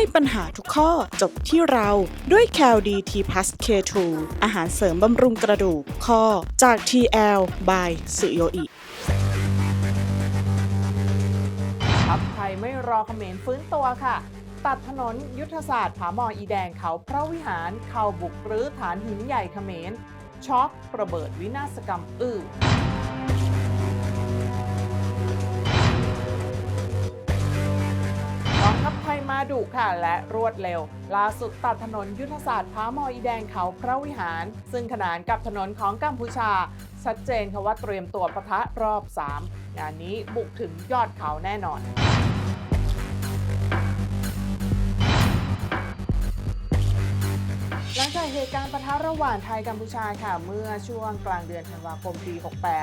ให้ปัญหาทุกข้อจบที่เราด้วย c a l d t p l u s K2 อาหารเสริมบำรุงกระดูกข้อจาก TL by สุโยอิทัพไทยไม่รอเขมรฟื้นตัวค่ะ ตัดถนนยุทธศาสตร์ผาหมออีแดงเขาพระวิหารเข้าบุกรื้อฐานหินใหญ่เขมรช็อกระเบิดวินาศกรรมอื้อ ดุค่ะและรวดเร็ว ล่าสุดตัดถนนยุทธศาสตร์พระมออีแดงเขาพระวิหาร ซึ่งขนานกับถนนของกัมพูชา ชัดเจนค่ะว่าเตรียมตัวประทะรอบ 3 งานนี้บุกถึงยอดเขาแน่นอนหลังจากเหตุการณ์ปะทะระหว่างไทยกัมพูชาค่ะ เมื่อช่วงกลางเดือนธันวาคมปี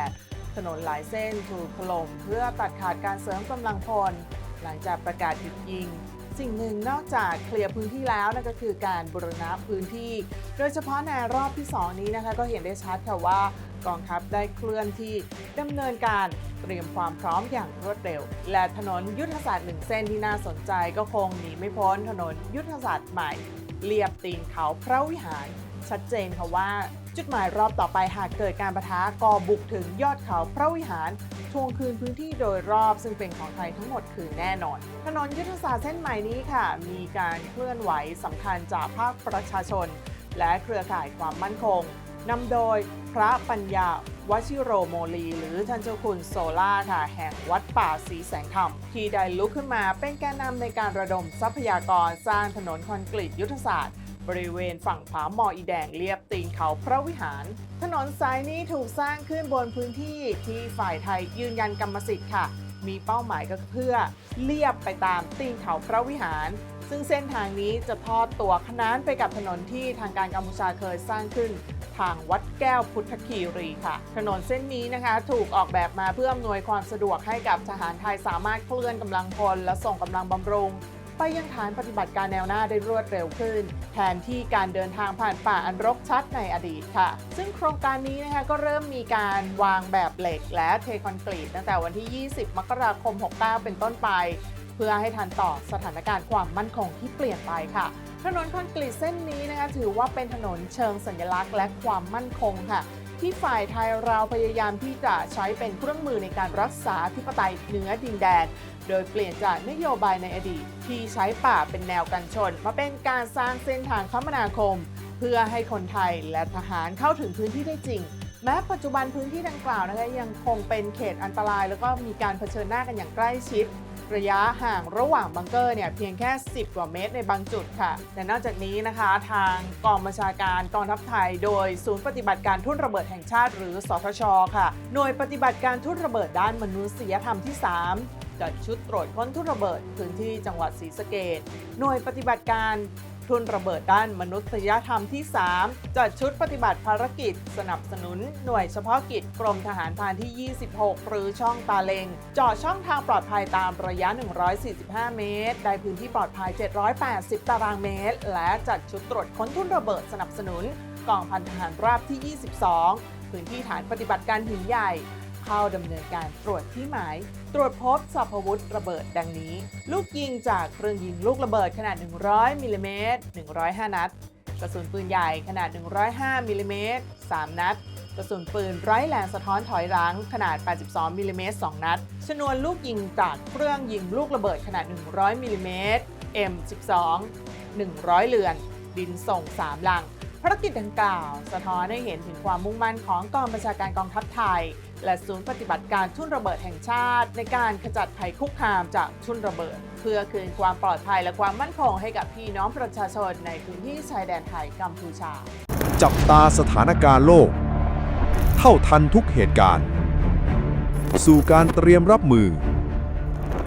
68 ถนนหลายเส้นถูกถล่มเพื่อตัดขาดการเสริมกำลังพล หลังจากประกาศหยุดยิง สิ่งหนึ่งนอกจากเคลียร์พื้นที่แล้วนั่นก็คือการบูรณะพื้นที่ โดยเฉพาะในรอบที่ 2 นี้นะคะ ก็เห็นได้ชัดค่ะว่ากองทัพได้เคลื่อนที่ดำเนินการเตรียมความพร้อมอย่างรวดเร็ว และถนนยุทธศาสตร์หนึ่งเส้นที่น่าสนใจก็คงหนีไม่พ้นถนนยุทธศาสตร์ใหม่เรียบตีนเขาพระวิหาร ชัดเจนค่ะว่า จุดหมายรอบต่อไปหากเกิดการประทะก่อบุกถึงยอดเขาพระวิหารทวงคืนพื้นที่โดยรอบซึ่งเป็นของไทยทั้งหมดคืนแน่นอน ถนนยุทธศาสตร์เส้นใหม่นี้ค่ะ มีการเคลื่อนไหวสำคัญจากภาคประชาชน และเครือข่ายความมั่นคงนำโดยพระปัญญาวชิโรโมลี หรือท่านเจ้าคุณโซล่าค่ะ แห่งวัดป่าศรีแสงธรรม ที่ได้ลุกขึ้นมาเป็นแกนนำในการระดมทรัพยากรสร้างถนนคอนกรีตยุทธศาสตร์ บริเวณฝั่งผาหมออีแดงเรียบตีนเขาพระวิหาร ถนนสายนี้ถูกสร้างขึ้นบนพื้นที่ที่ฝ่ายไทยยืนยันกรรมสิทธิ์ค่ะ มีเป้าหมายก็เพื่อเลียบไปตามตีนเขาพระวิหาร ซึ่งเส้นทางนี้จะทอดตัวขนานไปกับถนนที่ทางการกัมพูชาเคยสร้างขึ้นทางวัดแก้วพุทธคีรีค่ะ ถนนเส้นนี้นะคะ ถูกออกแบบมาเพื่ออำนวยความสะดวกให้กับทหารไทยสามารถเคลื่อนกำลังพลและส่งกำลังบำรุง ไปยังฐานปฏิบัติการแนวหน้าได้รวดเร็วขึ้น แทนที่การเดินทางผ่านป่าอันรกชัดในอดีตค่ะ ซึ่งโครงการนี้นะคะก็เริ่มมีการวางแบบเหล็กและเทคอนกรีตตั้งแต่วันที่ 20 มกราคม 69 เป็นต้นไป เพื่อให้ทันต่อสถานการณ์ความมั่นคงที่เปลี่ยนไปค่ะถนนคอนกรีตเส้นนี้นะคะถือว่าเป็นถนนเชิงสัญลักษณ์และความมั่นคงค่ะ ที่ฝ่ายไทยเราพยายามที่จะใช้เป็นเครื่องมือในการรักษาธิปไตยเหนือดินแดน โดยเปลี่ยนจากนโยบายในอดีต ที่ใช้ป่าเป็นแนวกันชน มาเป็นการสร้างเส้นทางคมนาคม เพื่อให้คนไทยและทหารเข้าถึงพื้นที่ได้จริง แม้ปัจจุบันพื้นที่ดังกล่าวนะคะยังคงเป็นเขตอันตราย แล้วก็มีการเผชิญหน้ากันอย่างใกล้ชิด ระยะห่างระหว่างบังเกอร์เนี่ยเพียงแค่ 10 กว่าเมตรในบางจุดค่ะ แต่นอกจากนี้นะคะทางกองบัญชาการกองทัพไทย โดยศูนย์ปฏิบัติการทุ่นระเบิดแห่งชาติ หรือสทช ค่ะ หน่วยปฏิบัติการทุ่นระเบิดด้านมนุษยธรรมที่ 3 จัดชุดตรวจค้นทุ่นระเบิดพื้นที่จังหวัดศรีสะเกดหน่วยปฏิบัติการ ทุนระเบิดด้านมนุษยธรรมที่ 3 จัดชุดปฏิบัติภารกิจ สนับสนุน หน่วยเฉพาะกิจกรมทหารพรานที่ 26 หรือช่องตาเลงเจาะช่องทางปลอดภัยตามระยะ 145 เมตร ได้พื้นที่ปลอดภัย 780 ตารางเมตร และจัดชุดตรวจค้นทุ่นระเบิดสนับสนุนกองพันทหารราบที่ 22 พื้นที่ฐานปฏิบัติการหินใหญ่ เข้าดำเนินการตรวจที่หมาย ตรวจพบสัพพวุธระเบิดดังนี้ ลูกยิงจากเครื่องยิงลูกระเบิดขนาด 100มิลลิเมตร105 นัด กระสุนปืนใหญ่ขนาด 105มิลลิเมตร3นัดกระสุนปืนไร้แรงสะท้อนถอยหลังขนาด 82มิลลิเมตร2นัด ชนวนลูกยิงจากเครื่องยิงลูกระเบิดขนาด 100มิลลิเมตร M12 100 เรือน ดินส่ง 3 ลัง ภารกิจดังกล่าว สะท้อนให้เห็นถึงความมุ่งมั่นของกองบัญชาการกองทัพไทย และศูนย์ปฏิบัติการทุ่นระเบิดแห่งชาติ ในการขจัดภัยคุกคามจากทุ่นระเบิด เพื่อคืนความปลอดภัยและความมั่นคงให้กับพี่น้องประชาชนในพื้นที่ชายแดนไทยกัมพูชา จับตาสถานการณ์โลก เท่าทันทุกเหตุการณ์ สู่การเตรียมรับมือ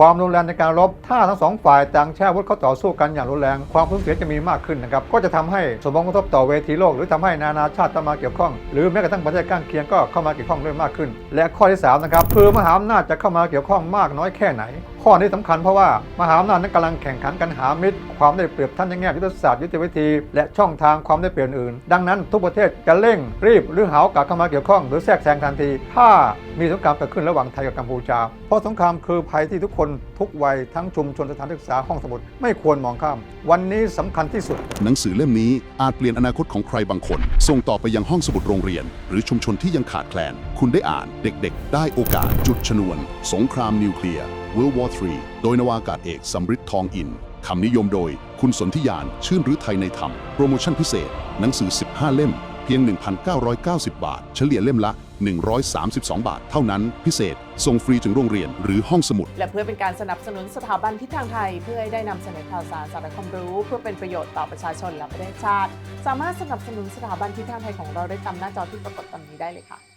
ความรุนแรงในการรบ ถ้าทั้งสองฝ่ายต่างใช้อาวุธเข้าต่อสู้กันอย่างรุนแรง ความสูญเสียจะมีมากขึ้นนะครับ ก็จะทำให้สมองกระทบต่อเวทีโลก หรือทำให้นานาชาติเข้ามาเกี่ยวข้อง หรือแม้กระทั่งประเทศข้างเคียงก็เข้ามาเกี่ยวข้องด้วยมากขึ้น และข้อที่สามนะครับคือมหาอำนาจจะเข้ามาเกี่ยวข้องมากน้อยแค่ไหน ข้อนี้สำคัญเพราะว่ามหาอำนาจนั้นกำลังแข่งขันกันหามิตร ความได้เปรียบท่านในแง่ยุทธศาสตร์ยุทธวิธี และช่องทางความได้เปรียบอื่น ดังนั้นทุกประเทศจะเร่งรีบหรือหาโอกาสเข้ามาเกี่ยวข้อง หรือแทรกแซงทันที ถ้า มีสงครามเกิดขึ้นระหว่างไทยกับกัมพูชา เพราะสงครามคือภัยที่ทุกคนทุกวัยทั้งชุมชนสถานศึกษาห้องสมุดไม่ควรมองข้าม วันนี้สำคัญที่สุด หนังสือเล่มนี้อาจเปลี่ยนอนาคตของใครบางคน ส่งต่อไปยังห้องสมุดโรงเรียน หรือชุมชนที่ยังขาดแคลน คุณได้อ่านเด็กๆ ได้โอกาสจุดชนวน สงครามนิวเคลียร์ World War III โดยนวากาศเอกสำริดทองอินคำนิยมโดย คุณสนธิยาน ชื่นหรือไทยในธรรม โปรโมชั่นพิเศษ หนังสือ 15 เล่ม เพียง 1,990 บาท เฉลี่ยเล่มละ 132 บาท เท่านั้นพิเศษ ส่งฟรีถึงโรงเรียนหรือห้องสมุด และเพื่อเป็นการสนับสนุนสถาบันทิศทางไทย เพื่อให้ได้นำเสนอข่าวสารสาระความรู้ เพื่อเป็นประโยชน์ต่อประชาชนและประเทศชาติ สามารถสนับสนุนสถาบันทิศทางไทยของเราได้ตามหน้าจอที่ปรากฏตอนนี้ได้เลยค่ะ